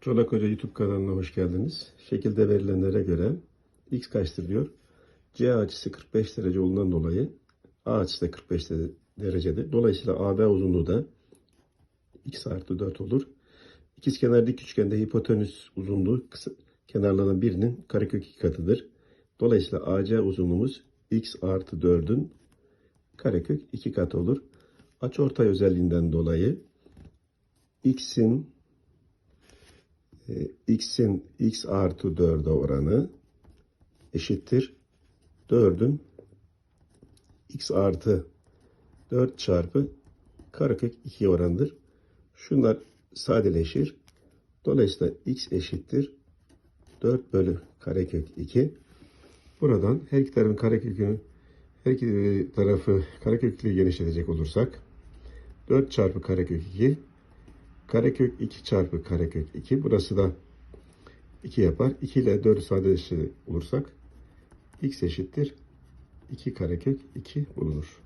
Çolak Hoca YouTube kanalına hoş geldiniz. Şekilde verilenlere göre x kaçtır diyor. C açısı 45 derece olduğundan dolayı A açısı da 45 de- derecede. Dolayısıyla AB uzunluğu da x artı 4 olur. İkizkenar dik üçgende hipotenüs uzunluğu kısa, kenarlardan birinin karekök 2 katıdır. Dolayısıyla AC uzunluğumuz x artı 4'ün karekök 2 katı olur. Açıortay özelliğinden dolayı x'in x'in x artı 4'e oranı eşittir 4'ün x artı 4 çarpı karekök 2 oranıdır. Şunlar sadeleşir. Dolayısıyla x eşittir 4 bölü karekök 2. Buradan her iki tarafın karekökünü her iki tarafı karekök ile genişletecek olursak 4 çarpı karekök 2 karekök 2 çarpı karekök 2 burası da 2 yapar. 2 ile 4'ü sadeleştirecek olursak x eşittir 2 karekök 2 bulunur.